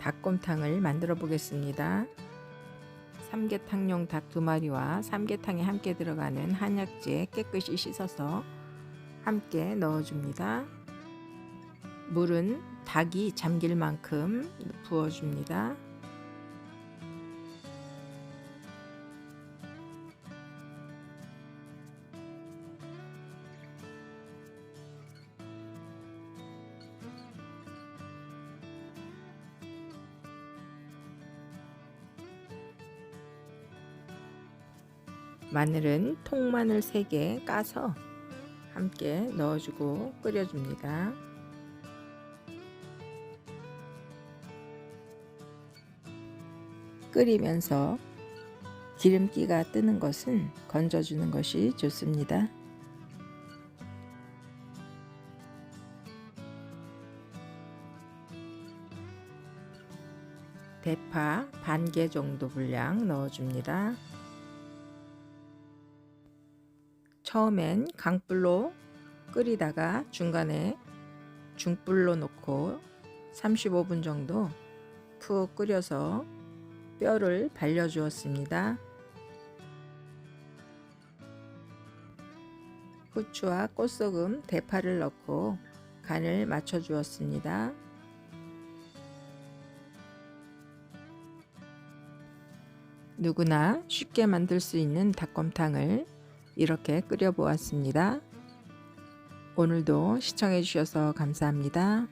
닭곰탕을 만들어 보겠습니다. 삼계탕용 닭 두 마리와 삼계탕에 함께 들어가는 한약재 깨끗이 씻어서 함께 넣어줍니다. 물은 닭이 잠길 만큼 부어줍니다. 마늘은 통마늘 3개 까서 함께 넣어주고 끓여줍니다. 끓이면서 기름기가 뜨는 것은 건져주는 것이 좋습니다. 대파 반 개 정도 분량 넣어줍니다. 처음엔 강불로 끓이다가 중간에 중불로 놓고 35분 정도 푹 끓여서 뼈를 발려 주었습니다. 후추와 꽃소금, 대파를 넣고 간을 맞춰 주었습니다. 누구나 쉽게 만들 수 있는 닭곰탕을 이렇게 끓여 보았습니다. 오늘도 시청해 주셔서 감사합니다.